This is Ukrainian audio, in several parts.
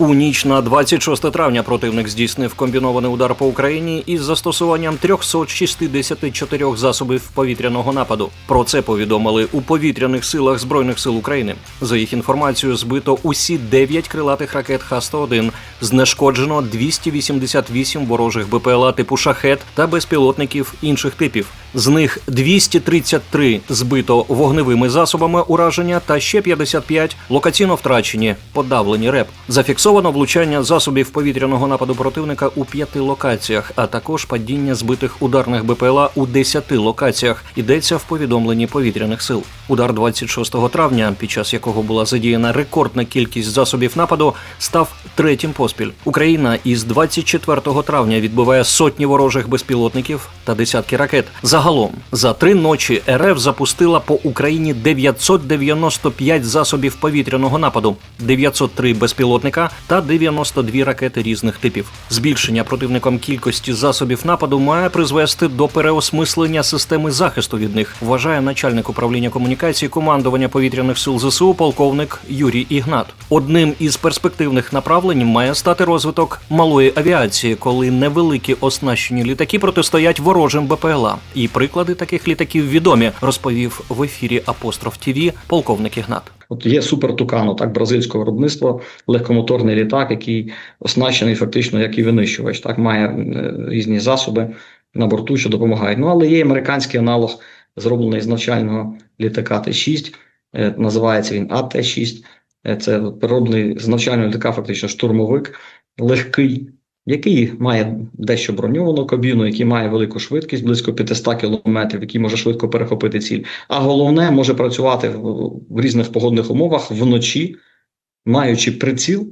У ніч на 26 травня противник здійснив комбінований удар по Україні із застосуванням 364 засобів повітряного нападу. Про це повідомили у повітряних силах збройних сил України. За їх інформацією, збито усі 9 крилатих ракет Х-101, знешкоджено 288 ворожих БПЛА типу шахет та безпілотників інших типів. З них 233 збито вогневими засобами ураження та ще 55 локаційно втрачені, подавлені РЕП. Зафіксовано влучання засобів повітряного нападу противника у п'яти локаціях, а також падіння збитих ударних БПЛА у 10 локаціях. Йдеться в повідомленні повітряних сил. Удар 26 травня, під час якого була задіяна рекордна кількість засобів нападу, став третім поспіль. Україна із 24 травня відбиває сотні ворожих безпілотників та десятки ракет. Загалом за три ночі РФ запустила по Україні 995 засобів повітряного нападу, 903 безпілотника та 92 ракети різних типів. Збільшення противником кількості засобів нападу має призвести до переосмислення системи захисту від них, вважає начальник управління комунікації командування повітряних сил ЗСУ полковник Юрій Ігнат. Одним із перспективних направлень має стати розвиток малої авіації, коли невеликі оснащені літаки протистоять ворожим БПЛА. І приклади таких літаків відомі, розповів в ефірі Апостроф ТІВІ полковник Ігнат. От є супер Тукано, так бразильського виробництва, легкомоторний літак, який оснащений фактично як і винищувач, так має е, різні засоби на борту, що допомагають. Ну але є американський аналог, зроблений з навчального літака Т-6, е, називається він АТ-6. Е, Це перероблений з навчального літака, фактично штурмовик, легкий, який має дещо броньовану кабіну, який має велику швидкість, близько 500 кілометрів, який може швидко перехопити ціль. А головне, може працювати в, різних погодних умовах вночі, маючи приціл,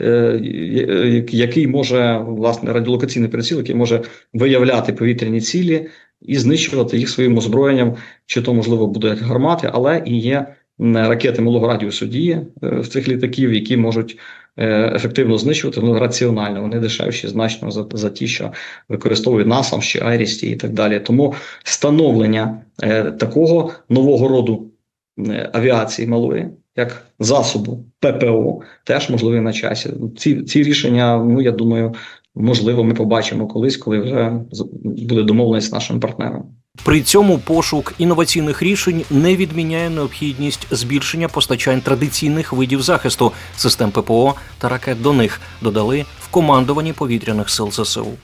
е, я- який може, власне, радіолокаційний приціл, який може виявляти повітряні цілі і знищувати їх своїм озброєнням, чи то, можливо, будуть гармати, але і є ракети малого радіусу дії е, в цих літаків, які можуть е, ефективно знищувати, ну, раціонально, вони дешевші значно за, за ті, що використовують НАСАМ чи Айрісті і так далі. Тому становлення е, такого нового роду е, авіації малої, як засобу ППО, теж можливі на часі. Ці, ці рішення, ну я думаю, можливо, ми побачимо колись, коли вже буде домовленість з нашими партнерами. При цьому пошук інноваційних рішень не відміняє необхідність збільшення постачань традиційних видів захисту систем ППО та ракет до них, додали в командуванні повітряних сил ЗСУ.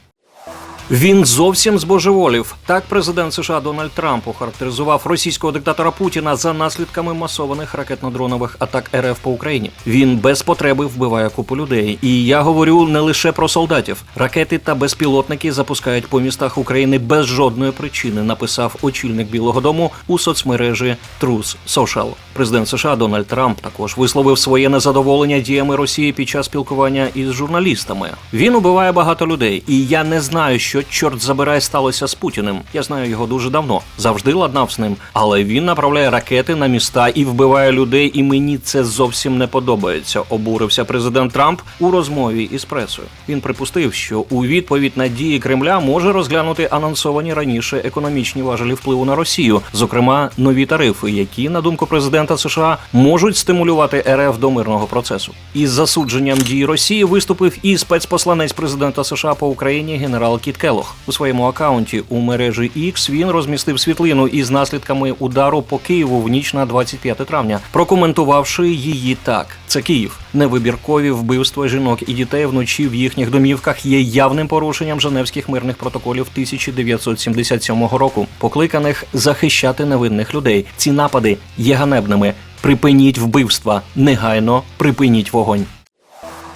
Він зовсім збожеволів. Так президент США Дональд Трамп охарактеризував російського диктатора Путіна за наслідками масованих ракетно-дронових атак РФ по Україні. Він без потреби вбиває купу людей. І я говорю не лише про солдатів. Ракети та безпілотники запускають по містах України без жодної причини. Написав очільник Білого Дому у соцмережі Truth Social. Президент США Дональд Трамп також висловив своє незадоволення діями Росії під час спілкування із журналістами. Він убиває багато людей, і я не знаю, що чорт забирай сталося з Путіним. Я знаю його дуже давно, завжди ладнав з ним. Але він направляє ракети на міста і вбиває людей, і мені це зовсім не подобається. Обурився президент Трамп у розмові із пресою. Він припустив, що у відповідь на дії Кремля може розглянути анонсовані раніше економічні важелі впливу на Росію, зокрема нові тарифи, які, на думку президента США, можуть стимулювати РФ до мирного процесу. Із засудженням дій Росії виступив і спецпосланець президента США по Україні генерал Кіт Келох. У своєму акаунті у мережі X він розмістив світлину із наслідками удару по Києву в ніч на 25 травня, прокоментувавши її так: це Київ. Невибіркові вбивства жінок і дітей вночі в їхніх домівках є явним порушенням Женевських мирних протоколів 1977 року, покликаних захищати невинних людей. Ці напади є ганебними. Припиніть вбивства, негайно припиніть вогонь.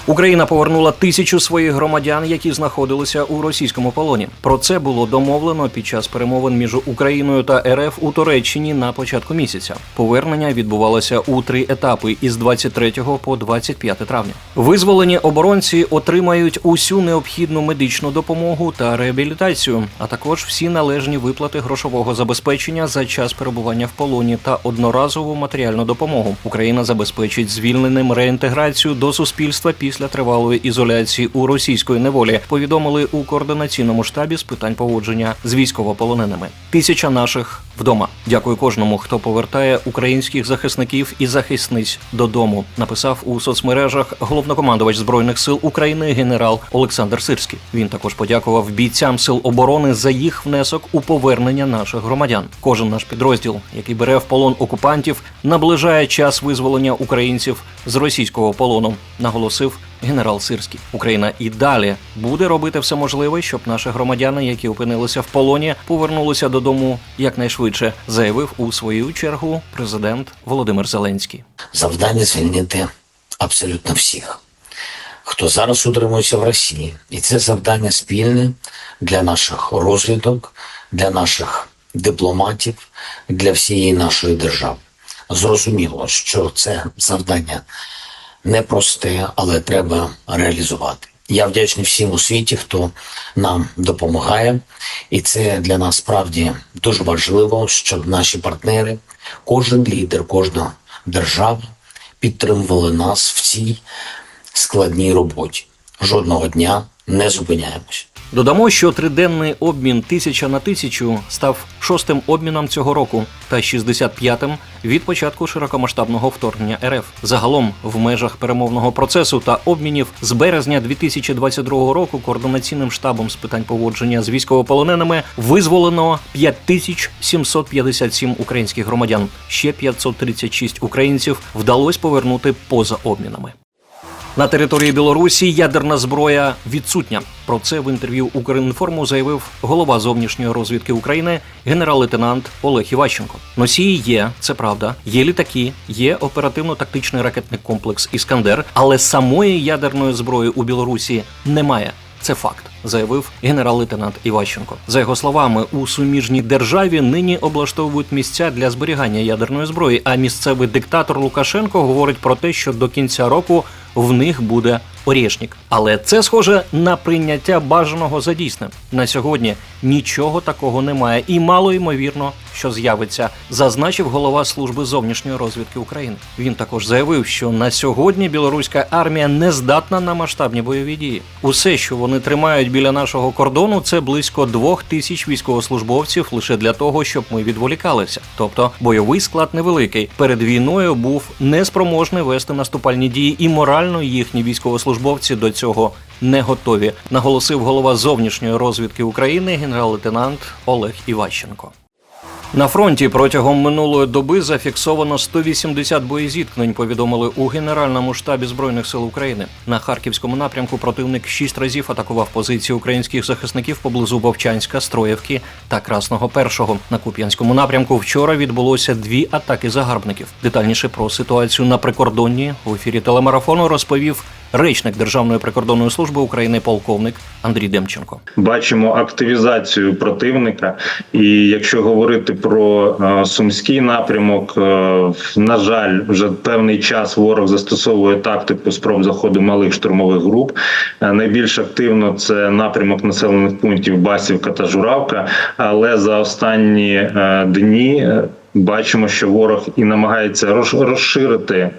Україна повернула тисячу своїх громадян, які знаходилися у російському полоні. Про це було домовлено під час перемовин між Україною та РФ у Туреччині на початку місяця. Повернення відбувалося у три етапи із 23 по 25 травня. Визволені оборонці отримають усю необхідну медичну допомогу та реабілітацію, а також всі належні виплати грошового забезпечення за час перебування в полоні та одноразову матеріальну допомогу. Україна забезпечить звільненим реінтеграцію до суспільства після після тривалої ізоляції у російської неволі. Повідомили у координаційному штабі з питань поводження з військовополоненими. Тисяча наших вдома. Дякую кожному, хто повертає українських захисників і захисниць додому. Написав у соцмережах головнокомандувач збройних сил України генерал Олександр Сирський. Він також подякував бійцям сил оборони за їх внесок у повернення наших громадян. Кожен наш підрозділ, який бере в полон окупантів, наближає час визволення українців з російського полону, наголосив генерал Сирський. Україна і далі буде робити все можливе, щоб наші громадяни, які опинилися в полоні, повернулися додому якнайшвидше, заявив у свою чергу президент Володимир Зеленський. завдання звільнити абсолютно всіх, хто зараз утримується в Росії. І це завдання спільне для наших розвідок, для наших дипломатів, для всієї нашої держави. Зрозуміло, що це завдання непросте, але треба реалізувати. Я вдячний всім у світі, хто нам допомагає, і це для нас справді дуже важливо, щоб наші партнери, кожен лідер, кожна держава підтримували нас в цій складній роботі. Жодного дня не зупиняємось. Додамо, що триденний обмін тисяча на тисячу став шостим обміном цього року та 65-м від початку широкомасштабного вторгнення РФ. Загалом, в межах перемовного процесу та обмінів з березня 2022 року координаційним штабом з питань поводження з військовополоненими визволено 5757 українських громадян. Ще 536 українців вдалося повернути поза обмінами. На території Білорусі ядерна зброя відсутня. Про це в інтерв'ю Укрінформу заявив голова зовнішньої розвідки України генерал-лейтенант Олег Іващенко. Носії є, це правда. Є літаки, є оперативно-тактичний ракетний комплекс Іскандер, але самої ядерної зброї у Білорусі немає. Це факт, заявив генерал-лейтенант Іващенко. За його словами, у суміжній державі нині облаштовують місця для зберігання ядерної зброї. А місцевий диктатор Лукашенко говорить про те, що до кінця року в них буде орєшнік. Але це схоже на прийняття бажаного за дійсне. На сьогодні нічого такого немає, і мало ймовірно, що з'явиться, зазначив голова служби зовнішньої розвідки України. Він також заявив, що на сьогодні білоруська армія не здатна на масштабні бойові дії. Усе, що вони тримають біля нашого кордону, це близько двох тисяч військовослужбовців лише для того, щоб ми відволікалися. Тобто бойовий склад невеликий. Перед війною був неспроможний вести наступальні дії, і морально їхні військовослужбовці до цього не готові, наголосив голова зовнішньої розвідки України генерал-лейтенант Олег Іващенко. На фронті протягом минулої доби зафіксовано 180 боєзіткнень. Повідомили у Генеральному штабі збройних сил України. На харківському напрямку противник шість разів атакував позиції українських захисників поблизу Вовчанська, Строєвки та Красного Першого. На Куп'янському напрямку вчора відбулося дві атаки загарбників. Детальніше про ситуацію на прикордонні в ефірі телемарафону розповів речник Державної прикордонної служби України полковник Андрій Демченко. бачимо активізацію противника. І якщо говорити про е, сумський напрямок, е, на жаль, вже певний час ворог застосовує тактику спроб заходу малих штурмових груп. Е, Найбільш активно це напрямок населених пунктів Басівка та Журавка. Але за останні дні. Бачимо, що ворог і намагається роз- розширити е,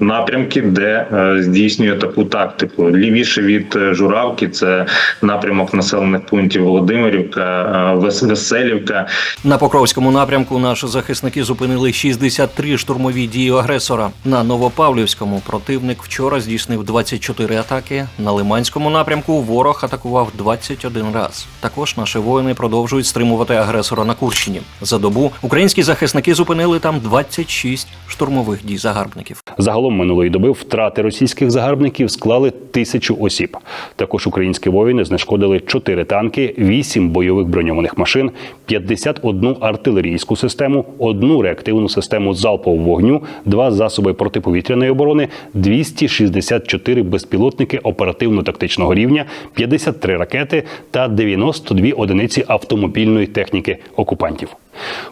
напрямки, де е, здійснює таку тактику. Лівіше від е, Журавки це напрямок населених пунктів Володимирівка, Веселівка. На Покровському напрямку наші захисники зупинили 63 штурмові дії агресора. На Новопавлівському противник вчора здійснив 24 атаки. На Лиманському напрямку ворог атакував 21 раз. Також наші воїни продовжують стримувати агресора на Курщині. За добу українські захисники зупинили там 26 штурмових дій загарбників. Загалом минулої доби втрати російських загарбників склали тисячу осіб. Також українські воїни знешкодили 4 танки, 8 бойових броньованих машин, 51 артилерійську систему, одну реактивну систему залпового вогню, два засоби протиповітряної оборони, 264 безпілотники оперативно-тактичного рівня, 53 ракети та 92 одиниці автомобільної техніки окупантів.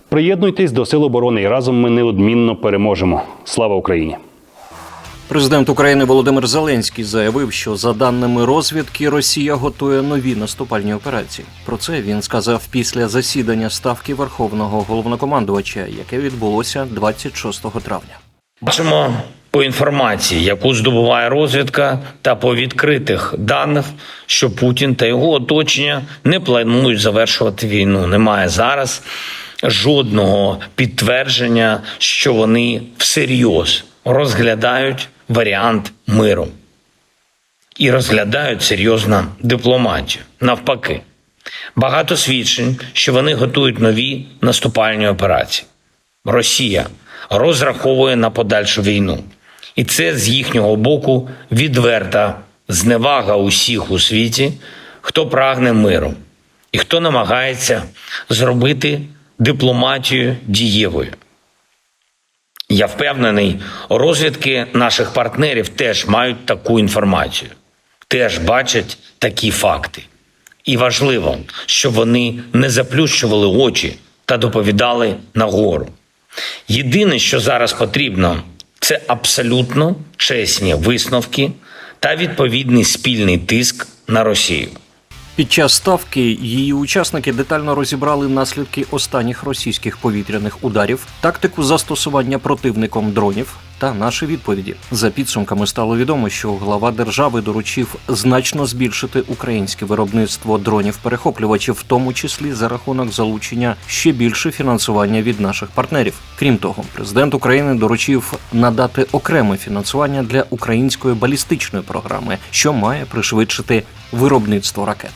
Приєднуйтесь до сил оборони і разом ми неодмінно переможемо. Слава Україні! Президент України Володимир Зеленський заявив, що за даними розвідки Росія готує нові наступальні операції. Про це він сказав після засідання ставки Верховного головнокомандувача, яке відбулося 26 травня. Бачимо По інформації, яку здобуває розвідка, та по відкритих даних, що Путін та його оточення не планують завершувати війну. Немає зараз жодного підтвердження, що вони всерйоз розглядають варіант миру і розглядають серйозно дипломатію. Навпаки, багато свідчень, що вони готують нові наступальні операції. Росія розраховує на подальшу війну, і це з їхнього боку відверта зневага усіх у світі, хто прагне миру і хто намагається зробити дипломатію дієвою. Я впевнений, розвідки наших партнерів теж мають таку інформацію, теж бачать такі факти. І важливо, щоб вони не заплющували очі та доповідали нагору. Єдине, що зараз потрібно, це абсолютно чесні висновки та відповідний спільний тиск на Росію. Під час ставки її учасники детально розібрали наслідки останніх російських повітряних ударів, тактику застосування противником дронів та наші відповіді. За підсумками стало відомо, що глава держави доручив значно збільшити українське виробництво дронів-перехоплювачів, в тому числі за рахунок залучення ще більше фінансування від наших партнерів. Крім того, президент України доручив надати окреме фінансування для української балістичної програми, що має пришвидшити виробництво ракет.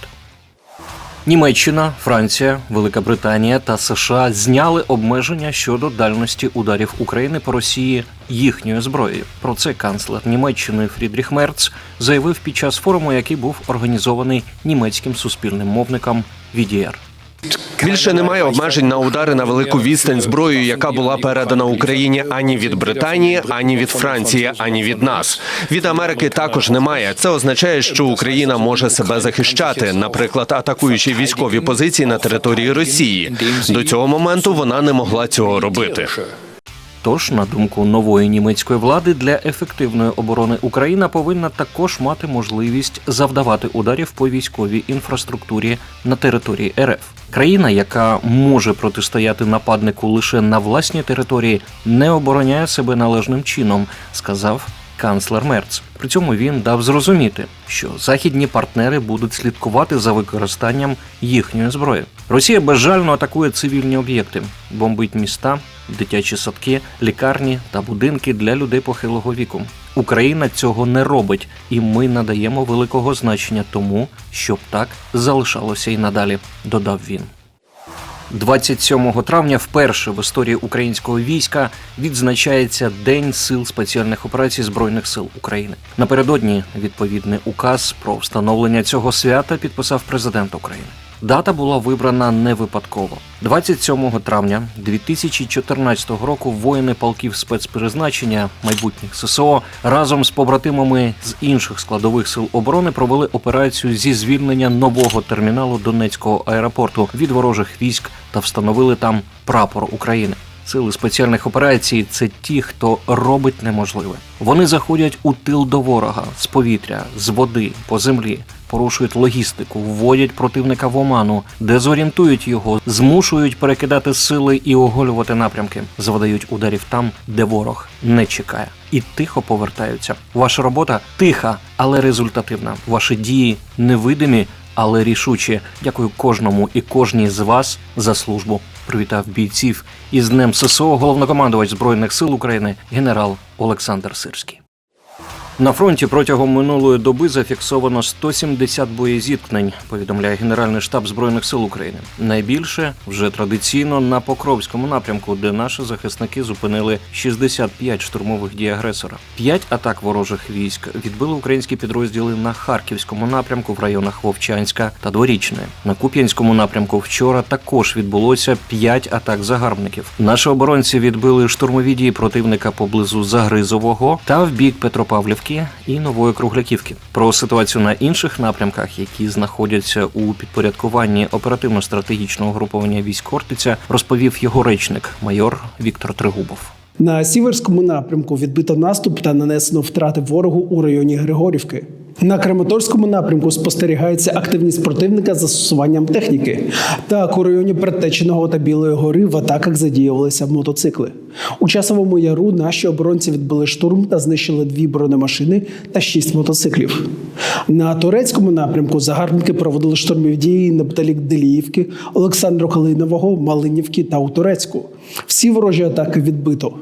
Німеччина, Франція, Велика Британія та США зняли обмеження щодо дальності ударів України по Росії їхньою зброєю. Про це канцлер Німеччини Фрідріх Мерц заявив під час форуму, який був організований німецьким суспільним мовником VDR. Більше немає обмежень на удари на велику відстань зброєю, яка була передана Україні ані від Британії, ані від Франції, ані від нас. Від Америки також немає. Це означає, що Україна може себе захищати, наприклад, атакуючи військові позиції на території Росії. До цього моменту вона не могла цього робити. Тож, на думку нової німецької влади, для ефективної оборони Україна повинна також мати можливість завдавати ударів по військовій інфраструктурі на території РФ. Країна, яка може протистояти нападнику лише на власній території, не обороняє себе належним чином, сказав канцлер Мерц. При цьому він дав зрозуміти, що західні партнери будуть слідкувати за використанням їхньої зброї. Росія безжально атакує цивільні об'єкти, бомбить міста, дитячі садки, лікарні та будинки для людей похилого віку. Україна цього не робить, і ми надаємо великого значення тому, щоб так залишалося і надалі, додав він. 27 травня вперше в історії українського війська відзначається День сил спеціальних операцій Збройних сил України. Напередодні відповідний указ про встановлення цього свята підписав президент України. Дата була вибрана не випадково. 27 травня 2014 року воїни полків спецпризначення майбутніх ССО разом з побратимами з інших складових сил оборони провели операцію зі звільнення нового терміналу Донецького аеропорту від ворожих військ та встановили там прапор України. Сили спеціальних операцій це ті, хто робить неможливе. Вони заходять у тил до ворога з повітря, з води, по землі, порушують логістику, вводять противника в оману, дезорієнтують його, змушують перекидати сили і оголювати напрямки, завдають ударів там, де ворог не чекає, і тихо повертаються. Ваша робота тиха, але результативна. Ваші дії невидимі, але рішучі. Дякую кожному і кожній з вас за службу. Привітав бійців із Днем ССО головнокомандувач Збройних сил України генерал Олександр Сирський. На фронті протягом минулої доби зафіксовано 170 боєзіткнень, повідомляє Генеральний штаб Збройних сил України. Найбільше вже традиційно на Покровському напрямку, де наші захисники зупинили 65 штурмових дій агресора. П'ять атак ворожих військ відбили українські підрозділи на Харківському напрямку в районах Вовчанська та Дворічне. На Куп'янському напрямку вчора також відбулося п'ять атак загарбників. Наші оборонці відбили штурмові дії противника поблизу Загризового та в бік Петропавлівки і Нової Кругляківки. Про ситуацію на інших напрямках, які знаходяться у підпорядкуванні оперативно-стратегічного груповання військ Хортиця, розповів його речник майор Віктор Тригубов. На сіверському напрямку відбито наступ та нанесено втрати ворогу у районі Григорівки. На Краматорському напрямку спостерігається активність противника з застосуванням техніки. Так, у районі Предтеченого та Білої гори в атаках задіювалися мотоцикли. У часовому яру наші оборонці відбили штурм та знищили дві бронемашини та шість мотоциклів. На турецькому напрямку загарбники проводили штурмові дії неподалік Деліївки, Олександру Калинового, Малинівки та у Турецьку. Всі ворожі атаки відбито.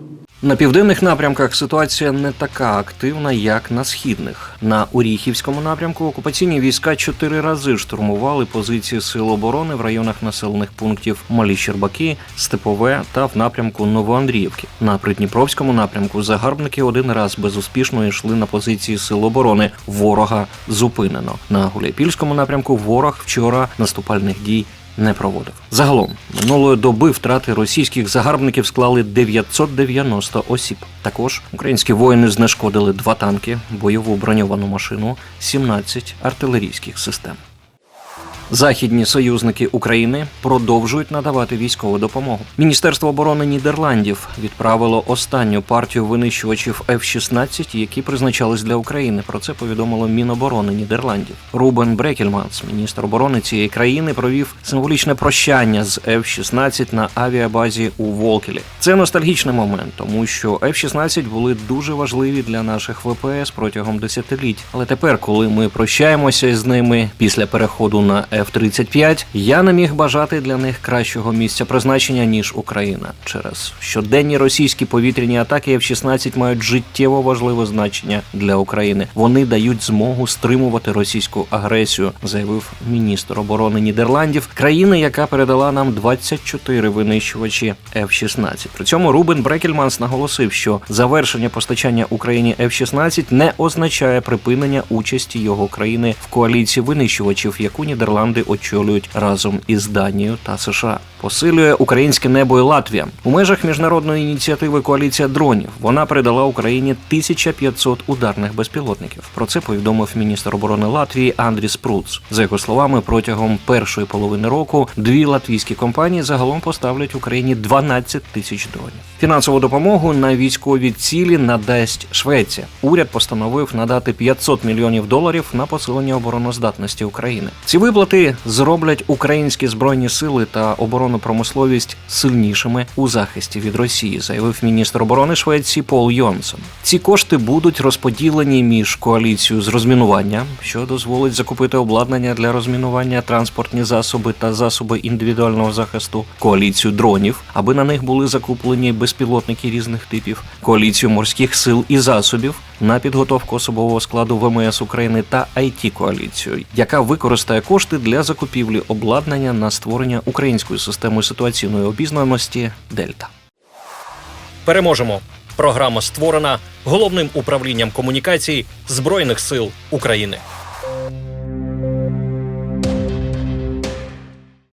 На південних напрямках ситуація не така активна, як на східних. На Оріхівському напрямку окупаційні війська чотири рази штурмували позиції сил оборони в районах населених пунктів Малі Щербаки, Степове та в напрямку Новоандріївки. На Придніпровському напрямку загарбники один раз безуспішно йшли на позиції сил оборони. Ворога зупинено. На Гуляйпільському напрямку ворог вчора наступальних дій не проводив. Загалом минулої доби втрати російських загарбників склали 990 осіб. Також українські воїни знешкодили два танки, бойову броньовану машину, 17 артилерійських систем. Західні союзники України продовжують надавати військову допомогу. Міністерство оборони Нідерландів відправило останню партію винищувачів F-16, які призначались для України. Про це повідомило Міноборони Нідерландів. Рубен Брекельманс, міністр оборони цієї країни, провів символічне прощання з F-16 на авіабазі у Волкелі. Це ностальгічний момент, тому що F-16 були дуже важливі для наших ВПС протягом десятиліть. Але тепер, коли ми прощаємося з ними після переходу на F-35, я не міг бажати для них кращого місця призначення ніж Україна. Через щоденні російські повітряні атаки F-16 мають життєво важливе значення для України. Вони дають змогу стримувати російську агресію, заявив міністр оборони Нідерландів, країни, яка передала нам 24 винищувачі F-16. При цьому Рубен Брекельманс наголосив, що завершення постачання Україні F-16 не означає припинення участі його країни в коаліції винищувачів, яку Нідерланди очолюють разом із Данією та США. Посилює українське небо і Латвія у межах міжнародної ініціативи Коаліція дронів. Вона передала Україні 1500 ударних безпілотників. Про це повідомив міністр оборони Латвії Андріс Пруц. За його словами, протягом першої половини року дві латвійські компанії загалом поставлять Україні 12 тисяч дронів. Фінансову допомогу на військові цілі надасть Швеція. Уряд постановив надати 500 мільйонів доларів на посилення обороноздатності України. Ці виплати зроблять українські збройні сили та оборонну промисловість сильнішими у захисті від Росії, заявив міністр оборони Швеції Пол Йонсон. Ці кошти будуть розподілені між коаліцією з розмінування, що дозволить закупити обладнання для розмінування, транспортні засоби та засоби індивідуального захисту, коаліцію дронів, аби на них були закуплені безпілотники різних типів, коаліцію морських сил і засобів на підготовку особового складу ВМС України та it коаліцію, яка використає кошти для закупівлі обладнання на створення української системи ситуаційної обізнаності Дельта. Переможемо. Програма створена головним управлінням комунікацій Збройних сил України.